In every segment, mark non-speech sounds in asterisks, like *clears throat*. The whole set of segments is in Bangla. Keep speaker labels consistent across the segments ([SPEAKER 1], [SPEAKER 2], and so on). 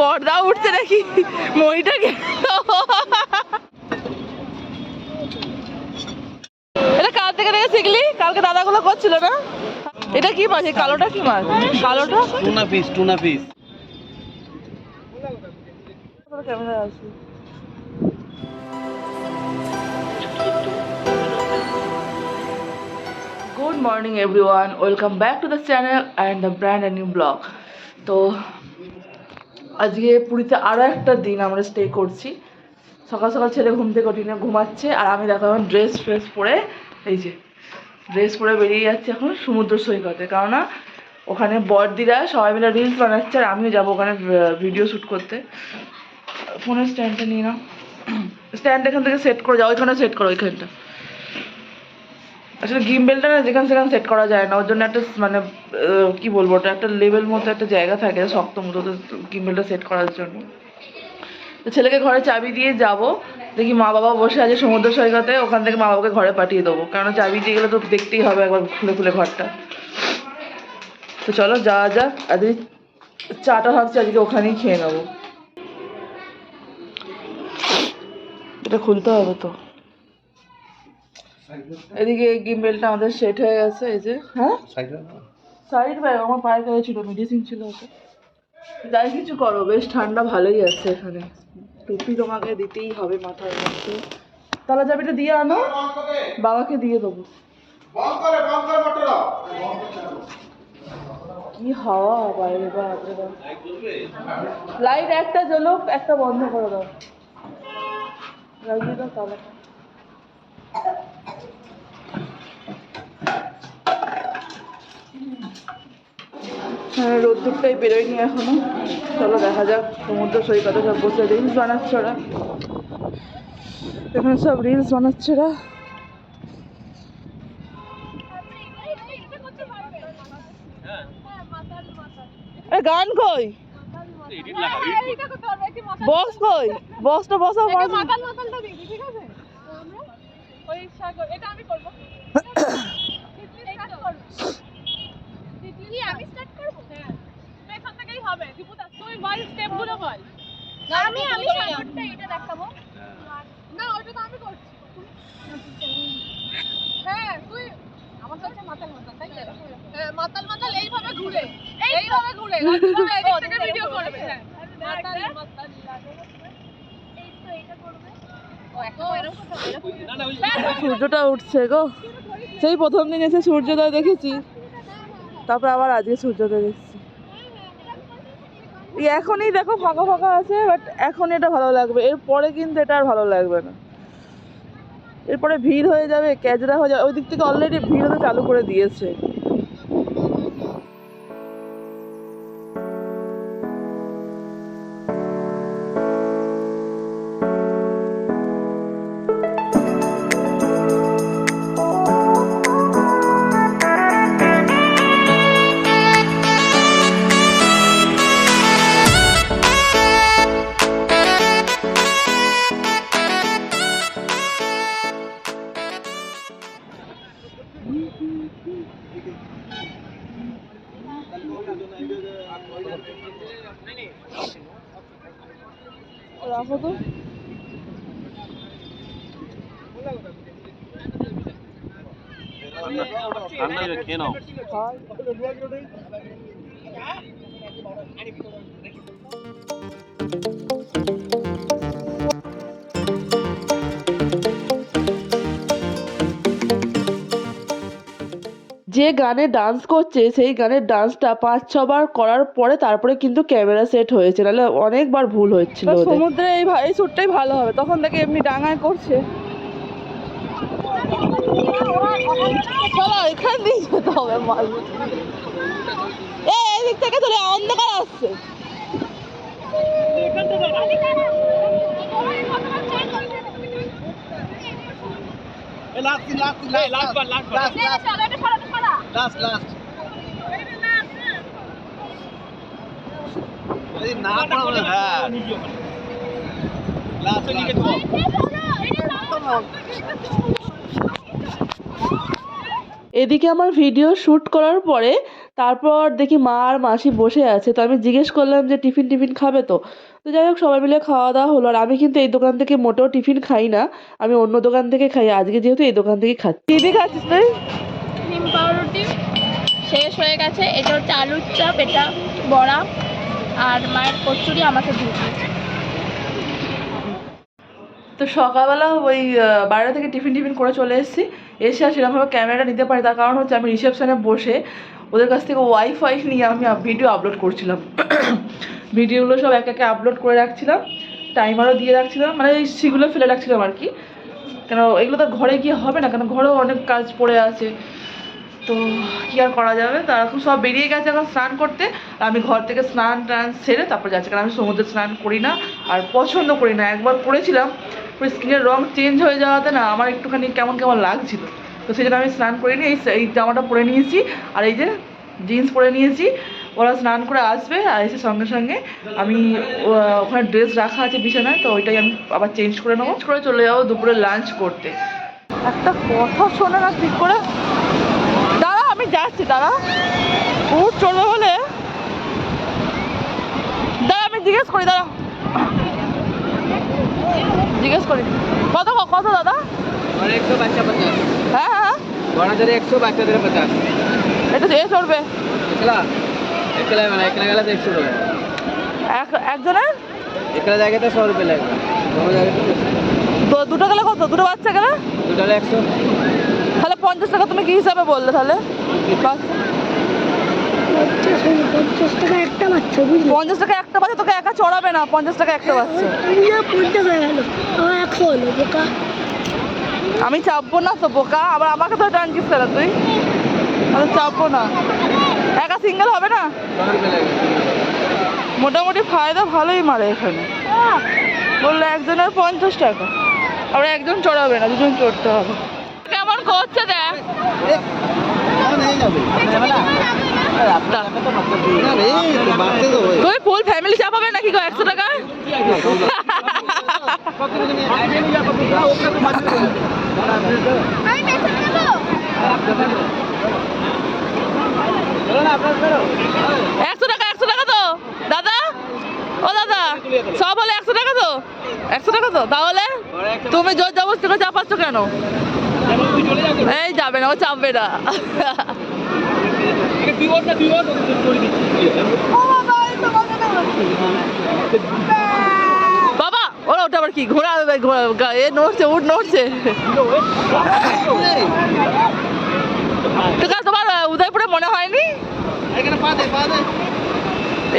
[SPEAKER 1] বর্দা উঠছে নাকি? মইটাকে এটা কাল থেকে দেখে শিখলি? কালকে দাদাগুলো করছিল না? এটা কি মাছ? কালোটা কি মাছ? কালোটা?
[SPEAKER 2] Tuna piece tuna piece.
[SPEAKER 1] Camera আছে good morning everyone welcome back to the channel and the brand and new blog তো আজকে পুরীতে আরও একটা দিন আমরা স্টে করছি। সকাল সকাল ছেলে ঘুম থেকে উঠিনে ঘুমাচ্ছে আর আমি দেখো এখন ড্রেস ফ্রেস পরে এই যে ড্রেস পরে বেরিয়ে যাচ্ছি এখন সমুদ্র সৈকতে। কেননা ওখানে বড়দিরা সবাই মিলে রিলস বানাচ্ছে আর আমিও যাব ওখানে ভিডিও শ্যুট করতে। ফোনের স্ট্যান্ডটা নিয়ে নাও। স্ট্যান্ড এখান থেকে সেট করে যাও ওইখানে সেট করো, ওইখানটা। আসলে গিমবেলটা না যেখানে সেখানে সেট করা যায় না। ওর জন্য একটা মানে কি বলব, ওটা একটা লেভেল মতো একটা জায়গা থাকে, শক্ত মতো গিমবেলটা সেট করার জন্য। তো ছেলেকে ঘরে চাবি দিয়ে যাব। দেখি মা বাবা বসে আছে সমুদ্র সৈকতে, ওখান থেকে মা বাবাকে ঘরে পাঠিয়ে দেবো। কারণ চাবি দিয়ে গেলে তো দেখতেই হবে একবার খুলে খুলে ঘরটা। তো চলো যাওয়া যাক আজকে চাটা ভাবছি আজকে ওখানেই খেয়ে নেব। এটা খুলতে হবে তো। এদিকে গিম্বেলটা আমাদের সেট হয়ে গেছে এই যে। হ্যাঁ? সাইড ব্যাগ আমার পায়ের কাছে ছিল মেডিসিন ছিল ওটা যাই কিছু করো বেশ ঠান্ডা ভালোই আছে এখানে। টুপি তোমাকে দিতেই হবে মাথার মধ্যে। তালা চাবিটা দিয়ে আনো বাবাকে দিয়ে দেবো। কি হাওয়া বাইরে বাপরে লাইট একটা জ্বলুক একটা বন্ধ করে দাও। লাগিয়ে দাও তালাটা রোদ্দুরটাই বেরোয়নি এখনও। চলো, দেখা যাক, সমুদ্র সৈকতে সব বসে রিলস বানাচ্ছে ওরা এখানে সব রিলস বানাচ্ছে গান কই? বক্স কই? বক্সটা বসাও
[SPEAKER 3] মাতাল এটা আমি করব আমি স্টার্ট করব হ্যাঁ তুমি এখান থেকেই হবে? দীপুদা তুই বল স্টেপগুলো বল। আমি আমি সাগরটা এটা দেখাবো। না ওটা তো আমি করছি। হ্যাঁ তুই আমার কাছে মাতাল মাতাল তাই হ্যাঁ মাতাল মাতাল এইভাবে ঘুরে। এইভাবে ঘুরে। এদিক থেকে ভিডিও করবে। হ্যাঁ। মাতাল মাতাল এই তো এটা করবে। ও একদম এরকম এরকম
[SPEAKER 1] সূর্যটা উঠছে গো। সেই প্রথম দিন এসে সূর্যোদয় দেখেছি। তারপর আবার আজকে সূর্যোদয় দেখছি। এখনই দেখো ফাঁকা ফাঁকা আছে বাট এখন এটা ভালো লাগবে। এরপরে কিন্তু এটা আর ভালো লাগবে না। এরপরে ভিড় হয়ে যাবে, ক্যাজরা হয়ে যাবে। ওই দিক থেকে অলরেডি ভিড় হতে চালু করে দিয়েছে। রাখো তো
[SPEAKER 2] ঠান্ডা খেয়ে
[SPEAKER 1] যে গানে ডান্স করছে সেই গানের ডান্সটা পাঁচ ছবার করার পরে তারপরে কিন্তু ক্যামেরা সেট হয়েছে। নাহলে অনেকবার ভুল হচ্ছিল সমুদ্রে এই এই শ্যুটটাই ভালো হবে। তখন থেকে এমনি ডাঙায় করছে। চলো এখান দিয়ে যেতে হবে মাল। এই এদিক থেকে চলে অন্ধকার আসছে।
[SPEAKER 2] Last last last last last last হ্যাঁ।
[SPEAKER 1] এদিকে আমার ভিডিও শ্যুট করার পরে তারপর দেখি মা আর মাসি বসে আছে, তো আমি জিজ্ঞেস করলাম যে টিফিন টিফিন খাবে তো? তো যাই হোক, সবাই মিলে খাওয়া দাওয়া হলো। আর আমি কিন্তু এই দোকান থেকে মোটেও টিফিন খাই না, আমি অন্য দোকান থেকে খাই। আজকে যেহেতু এই দোকান থেকে খাচ্ছি। খাচ্ছিস তুই?
[SPEAKER 3] ডিম পাউরুটি শেষ হয়ে গেছে। এটা হচ্ছে আলুর চাপ, এটা বড়া আর মায়ের কচুরি আমাকে দিয়ে দিয়েছে।
[SPEAKER 1] তো সকালবেলা ওই বাইরে থেকে টিফিন টিফিন করে চলে এসেছি। এসে আর সেরকমভাবে ক্যামেরাটা নিতে পারি, তার কারণ হচ্ছে আমি রিসেপশানে বসে ওদের কাছ থেকে ওয়াইফাই নিয়ে আমি ভিডিও আপলোড করছিলাম। *clears throat* ভিডিওগুলো সব এক একে আপলোড করে রাখছিলাম টাইমারও দিয়ে রাখছিলাম মানে এই সেগুলো ফেলে রাখছিলাম আর কি। কেন, এগুলো তো ঘরে গিয়ে হবে না, কেন, ঘরেও অনেক কাজ পড়ে আছে। তো কী আর করা যাবে? তারা এখন সব বেরিয়ে গেছে এখন স্নান করতে। আমি ঘর থেকে স্নান টান সেরে তারপর যাচ্ছি। কারণ আমি সমুদ্রে স্নান করি না আর পছন্দ করি না। একবার করেছিলাম স্কিনের রং চেঞ্জ হয়ে যাওয়াতে না আমার একটুখানি কেমন কেমন লাগছিল। তো সেই জন্য আমি স্নান করিনি। এই এই জামাটা পরে নিয়েছি। আর এই যে জিন্স পরে নিয়েছি। ওরা স্নান করে আসবে আর এসে সঙ্গে সঙ্গে আমি ওখানে ড্রেস রাখা আছে বিছানায়, তো ওইটাই আমি আবার চেঞ্জ করে নেব। করে চলে যাব দুপুরে লাঞ্চ করতে। একটা কথা শোনে না ঠিক করে? আমি যাচ্ছি দাঁড়া। উট চড়বে বলে। দাঁড়া আমি জিজ্ঞেস করি দাঁড়া। জিজ্ঞেস করি। কত কত দাদা?
[SPEAKER 2] একশো বাচ্চা
[SPEAKER 1] হ্যাঁ হ্যাঁ।
[SPEAKER 2] একশো
[SPEAKER 1] এটা
[SPEAKER 2] একলা? একলা মানে গেলে একশো
[SPEAKER 1] তো দুটো গেলে কত? দুটো বাচ্চা গেলে?
[SPEAKER 2] দুটো একশো।
[SPEAKER 1] তাহলে পঞ্চাশ টাকা তুমি কি হিসাবে বললে তাহলে?
[SPEAKER 4] পঞ্চাশ টাকা একটা
[SPEAKER 1] তোকে একা চড়াবে না পঞ্চাশ টাকা একটা বাচ্চা।
[SPEAKER 4] আমি
[SPEAKER 1] চাপবো না তো বোকা। আবার আমাকে তো টানছিস তারা তুই? আমি চাপবো না। একা সিঙ্গেল হবে না? মোটামুটি ফায়দা ভালোই মারে এখানে। বলল একজনের পঞ্চাশ টাকা আবার একজন চড়াবে না দুজন চড়তে হবে। কেমন করছে দেখ? তুমি ফুল ফ্যামিলি চাপাবে নাকি গো? একশো টাকা? একশো টাকা একশো টাকা তো। দাদা? ও দাদা, সব হলে একশো টাকা তো? একশো টাকা তো? তাহলে? তুমি জোর জবরদস্তি করে চাপাচ্ছ কেন? এই যাবে না ও চাপবে না। বাবা ওরা ওটা আবার কি? ঘোড়া ঘোড়া গা- এ নড়ছে উঠ নড়ছে। ঠিক তোমার উদয়পুরে মনে হয়নি?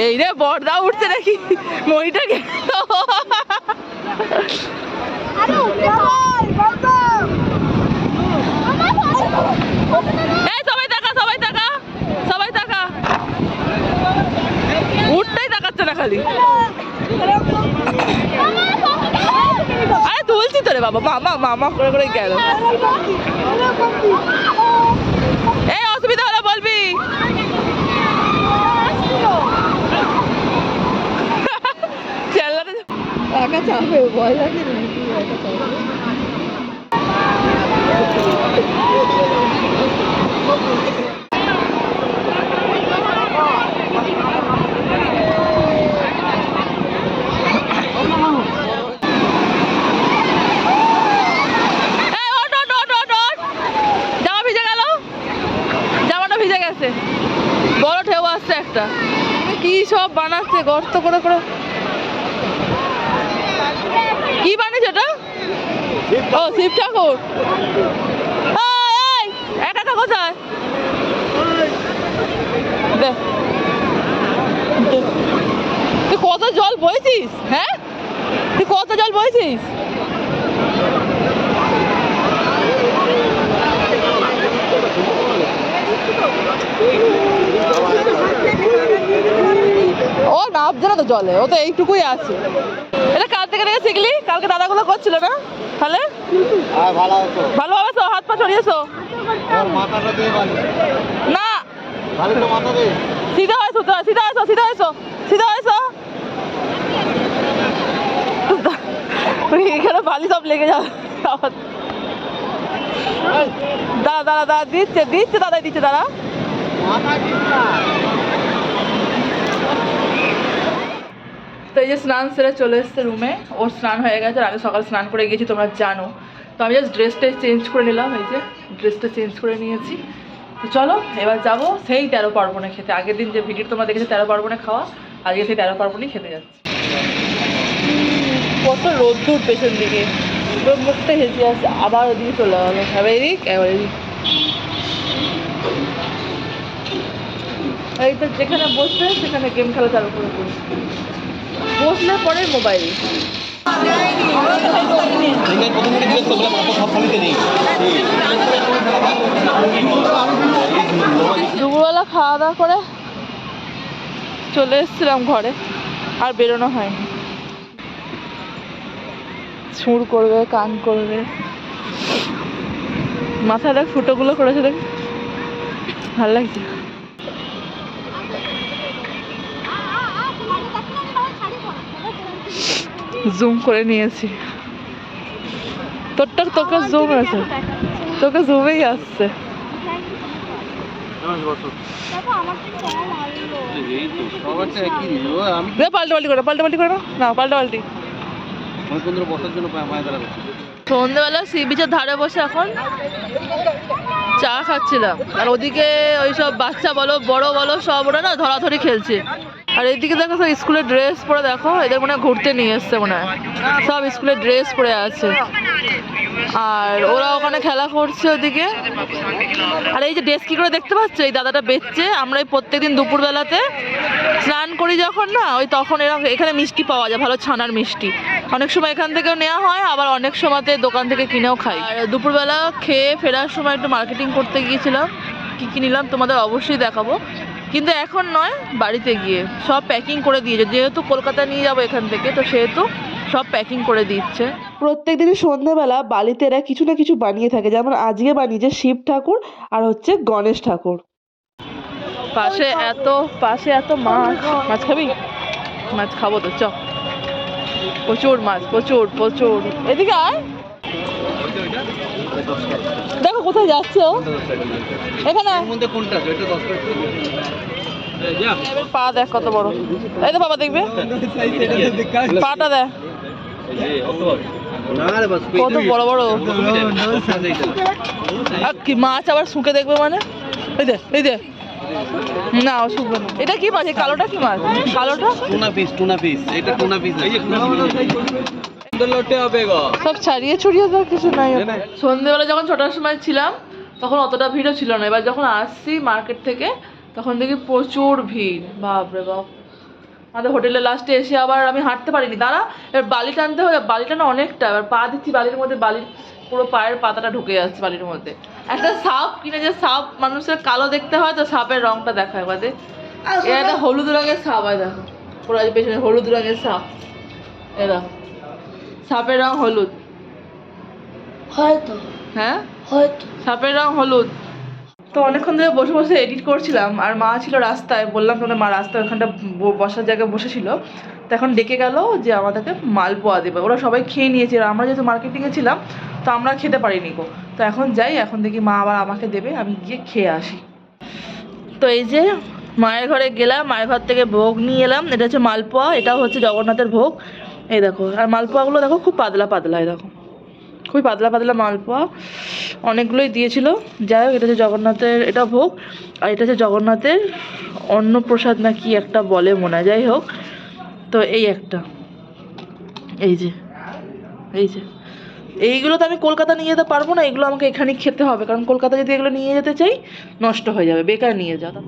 [SPEAKER 1] এই রে বর্দা উঠছে নাকি? মহিটা গেল
[SPEAKER 3] আরে উঠে ভাই বাবা
[SPEAKER 1] এই, সবাই টাকা সবাই টাকা সবাই টাকা উঠতেই তাকাচ্ছে না খালি। আরে তুলছি তো রে বাবা, মামা মামা করে করে গেল। এই, অসুবিধা হলে বলবি। চাপে বড় ঢেউ আসছে একটা। কি সব বানাচ্ছে গর্ত করে করে কি বানিয়েছে ওটা ও, শিব ঠাকুর। একা একা কোথায়। তুই কত জল বইছিস হ্যাঁ? তুই কত জল বইছিস? ও নামছে না তো জলে, ও তো এইটুকুই আছে। এটা কাল থেকে শিখলি? কালকে দাদাগুলো করছিল না? তাহলে ভালো হবে হাত পা ছড়িয়েছো? না। সিধা হয়েছো তো? সিধা হয়েছো? সিধা হয়েছো? সিধা তুমি এখানে বালি সব লেগে যাবে। দাদা দাদা দাদা দিচ্ছে দিচ্ছে দাদা দিচ্ছে দাদা তো এই যে স্নান সেরে চলে এসছে রুমে ওর স্নান হয়ে গেছে, আর আমি সকালে স্নান করে গেছি তোমরা জানো। তো আমি জাস্ট ড্রেসটা চেঞ্জ করে নিলাম, এই যে ড্রেসটা চেঞ্জ করে নিয়েছি। তো চলো, এবার যাব সেই তেরো পার্বণে খেতে। আগের দিন যে ভিডিও তোমরা দেখেছ, তেরো পার্বণে খাওয়া, আজকে সেই তেরো পার্বণেই খেতে যাচ্ছি। কত রোদ্দুর পেছন দিকে। মুখটা হেসে আসছে আবার ওদিকে চলে গেলো এবার এদিক এই তো যেখানে বসবে, সেখানে গেম খেলা চালু করে বসলে পরে মোবাইল। দুপুরবেলা খাওয়া দাওয়া করে চলে এসেছিলাম ঘরে, আর বেরোনো হয়নি। সুর করবে, কান করবে। মাথায় দেখ ফুটোগুলো করেছে দেখ। ভালো লাগছে। জুম করে নিয়েছি। তোরটা তোকে জুম আছে। তোকে জুমেই আসছে।
[SPEAKER 2] সবারটা একই দিল আমি
[SPEAKER 1] দে পাল্টা পাল্টি করে পাল্টা পাল্টি করে না পাল্টা পাল্টি।
[SPEAKER 2] অনেকক্ষণ ধরে বসার জন্য পায়ে পায়ে দাঁড়া করছি
[SPEAKER 1] সন্ধ্যেবেলা সি বিচের ধারে বসে এখন চা খাচ্ছিলাম। আর ওদিকে ওই সব বাচ্চা বলো বড় বলো সব ওরা না ধরাধরি খেলছে। আর এদিকে দেখো সব স্কুলের ড্রেস পরে দেখো, এদের মনে হয় ঘুরতে নিয়ে এসছে মনে হয়। সব স্কুলের ড্রেস পরে আছে। আর ওরা ওখানে খেলা করছে ওদিকে। আর এই যে ড্রেস কি করে দেখতে পাচ্ছ, এই দাদাটা বেচছে। আমরা এই প্রত্যেকদিন দুপুরবেলাতে স্নান করি যখন না, ওই তখন এরা এখানে মিষ্টি পাওয়া যায়, ভালো ছানার মিষ্টি। অনেক সময় এখান থেকেও নেওয়া হয়, আবার অনেক সময়তে দোকান থেকে কিনেও খাই। আর দুপুরবেলা খেয়ে ফেরার সময় একটু মার্কেটিং করতে গিয়েছিলাম। কী কী নিলাম তোমাদের অবশ্যই দেখাবো। কিন্তু এখন নয় বাড়িতে গিয়ে। সব প্যাকিং করে দিয়েছে। যেহেতু কলকাতা নিয়ে যাব এখান থেকে তো সেহেতু সব প্যাকিং করে দিচ্ছে। প্রত্যেক দিনই সন্ধ্যাবেলা বালিতে এরা কিছু না কিছু বানিয়ে থাকে। যেমন আজকে বানিয়েছে শিব ঠাকুর আর হচ্ছে গণেশ ঠাকুর। পাশে এত পাশে এত মাছ। মাছ খাবি? মাছ খাব তো চ। প্রচুর মাছ প্রচুর প্রচুর। এদিকে আয়। দেখো কোথায় যাচ্ছে ও। এখানে। পা দেখ কত বড়। এই তো বাবা দেখবে। পাটা দেখ। কত বড় বড়। আর কি, মাছ আবার শুকে দেখবে মানে? এই দে এই দে। না শুকবে না। এটা কি মাছ? কালোটা কি মাছ? কালোটা?
[SPEAKER 2] টুনা পিস টুনা পিস এটা টুনা পিস এই টুনা পিস লোটে হবে গো।
[SPEAKER 1] সব ছাড়িয়ে ছড়িয়ে তো কিছু নাই। সন্ধেবেলা যখন ছটার সময় ছিলাম তখন অতটা ভিড়ও ছিল না। এবার যখন আসছি মার্কেট থেকে তখন দেখি প্রচুর ভিড়। বাপরে বাপ। আমাদের হোটেলে লাস্টে এসে আবার আমি হাঁটতে পারিনি। দাঁড়া এবার বালি টানতে হবে বালিটা না অনেকটা এবার পা দিচ্ছি বালির মধ্যে বালির পুরো পায়ের পাতাটা ঢুকে যাচ্ছে বালির মধ্যে। একটা সাপ কিনে যে সাপ মানুষের কালো দেখতে হয় তো সাপের রংটা দেখায় বাদে। এ একটা হলুদ রঙের সাপ হয় দেখো। পুরো পেছনে হলুদ রঙের সাপ। এ দেখো। সাপের রং হলুদ।
[SPEAKER 4] হয়তো।
[SPEAKER 1] হ্যাঁ?
[SPEAKER 4] হয়তো।
[SPEAKER 1] সাপের রং হলুদ। তো অনেকক্ষণ ধরে বসে বসে এডিট করছিলাম আর মা ছিল রাস্তায় বললাম তোমাদের মা রাস্তায় ওখানটা বসার জায়গায় বসেছিল। তো এখন ডেকে গেল যে আমাদেরকে মালপোয়া দেবে। ওরা সবাই খেয়ে নিয়েছে। আর আমরা যেহেতু মার্কেটিংয়ে ছিলাম তো আমরা খেতে পারিনি গো। তো এখন যাই এখন দেখি মা আবার আমাকে দেবে আমি গিয়ে খেয়ে আসি। তো এই যে মায়ের ঘরে গেলাম মায়ের ঘর থেকে ভোগ নিয়ে এলাম। এটা হচ্ছে মালপোয়া এটাও হচ্ছে জগন্নাথের ভোগ। এই দেখো, আর মালপোয়াগুলো দেখো খুব পাতলা পাতলা, এই দেখো। খুবই পাতলা পাতলা মালপোয়া। অনেকগুলোই দিয়েছিল। যাই হোক, এটা হচ্ছে জগন্নাথের, এটা ভোগ। আর এটা হচ্ছে জগন্নাথের অন্নপ্রসাদ না কি একটা বলে মনে যাই হোক, তো এই একটা। এই যে এই যে। এইগুলো তো আমি কলকাতা নিয়ে যেতে পারব না, এগুলো আমাকে এখানেই খেতে হবে। কারণ কলকাতা যদি এগুলো নিয়ে যেতে চাই, নষ্ট হয়ে যাবে। বেকার নিয়ে যাওয়া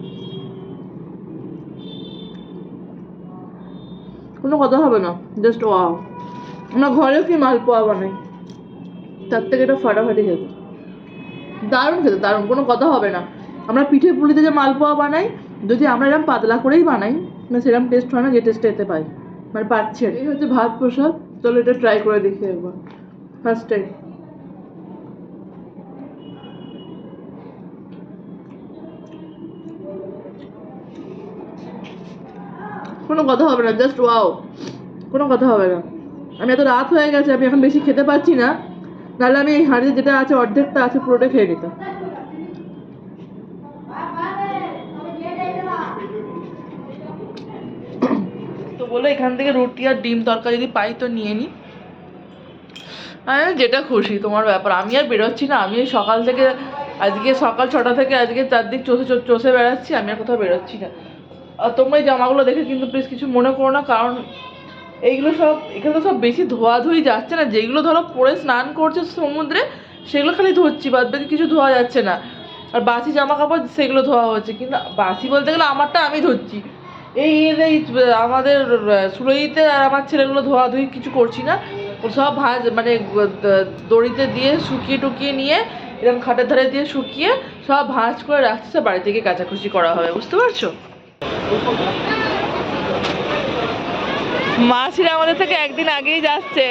[SPEAKER 1] কোনো কথা হবে না জাস্ট ওয়াও আমার ঘরেও কি মালপোয়া বানাই তার থেকে এটা ফাটাফাটি খেতে দারুণ খেতে, দারুণ, কোনো কথা হবে না। আমরা পিঠে পুলিতে যে মালপোয়া বানাই যদি আমরা এরকম পাতলা করেই বানাই, না সেরকম টেস্ট হয় না যে টেস্টটা এতে পাই। মানে পাচ্ছে এই হচ্ছে ভাত প্রসাদ, চলো এটা ট্রাই করে দেখি একবার। ফার্স্ট টাইম কোনো কথা হবে না জাস্ট ওয়াও কোনো কথা হবে না। আমি এত রাত হয়ে গেছে, আমি এখন বেশি খেতে পারছি না। নাহলে আমি এই হাঁড়িতে যেটা আছে, অর্ধেকটা আছে, পুরোটা খেয়ে নিতাম। তো এখান থেকে রুটি আর ডিম তরকারি যদি পাই তো নিয়ে নিই হ্যাঁ যেটা খুশি, তোমার ব্যাপার। আমি আর বেরোচ্ছি না, আমি সকাল থেকে, আজকে সকাল ছটা থেকে আজকে চারদিক চষে চষে বেড়াচ্ছি, আমি আর কোথাও বেরোচ্ছি না। তোমরা এই জামাগুলো দেখে কিন্তু প্লিজ কিছু মনে করো না, কারণ এইগুলো সব, এখানে তো সব বেশি ধোয়াধুয়ি যাচ্ছে না, যেগুলো ধরো পরে স্নান করছে সমুদ্রে, সেগুলো খালি ধুচ্ছি, বাদ বাকি কিছু ধোয়া যাচ্ছে না। আর বাসি জামা কাপড় সেগুলো ধোয়া হচ্ছে, কিন্তু বাসি বলতে গেলে আমারটা আমি ধুচ্ছি। এই এই, আমাদের সুরইতে আর আমার ছেলেগুলো ধোয়াধুয়ি কিছু করছি না সব ভাজ মানে দড়িতে দিয়ে শুকিয়ে টুকিয়ে নিয়ে এরকম খাটের ধারে দিয়ে শুকিয়ে সব ভাঁজ করে রাখছে বাড়ি থেকে কাচাকুচি করা হবে, বুঝতে পারছ? মাসিরা আমাদের থেকে একদিন আগেই যাচ্ছে।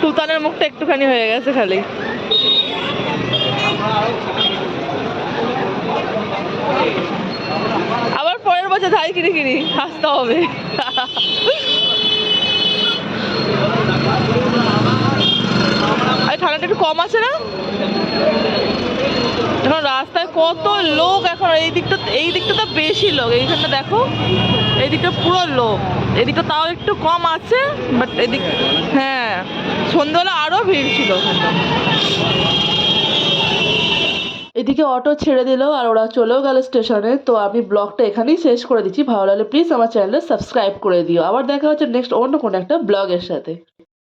[SPEAKER 1] তুতানের মুখটা একটুখানি হয়ে গেছে খালি। আবার পরের বছর ধাই কিনে কিনি আসতে হবে। আর ঠান্ডাটা একটু কম আছে না? কত লোক এখন এই দিকটা এই দিকটা তো বেশি লোক, এইখানটা দেখো, এই দিকটা পুরো লোক এদিকটা তাও একটু কম আছে বাট এদিক হ্যাঁ সন্ধ্যেবেলা আরও ভিড় ছিল। এদিকে অটো ছেড়ে দিল, আর ওরা চলেও গেল স্টেশনে, তো আমি ব্লগটা এখানেই শেষ করে দিচ্ছি। ভালো লাগলে প্লিজ আমার চ্যানেলে সাবস্ক্রাইব করে দিও। আবার দেখা হচ্ছে নেক্সট অন্য কোনো একটা ব্লগের সাথে।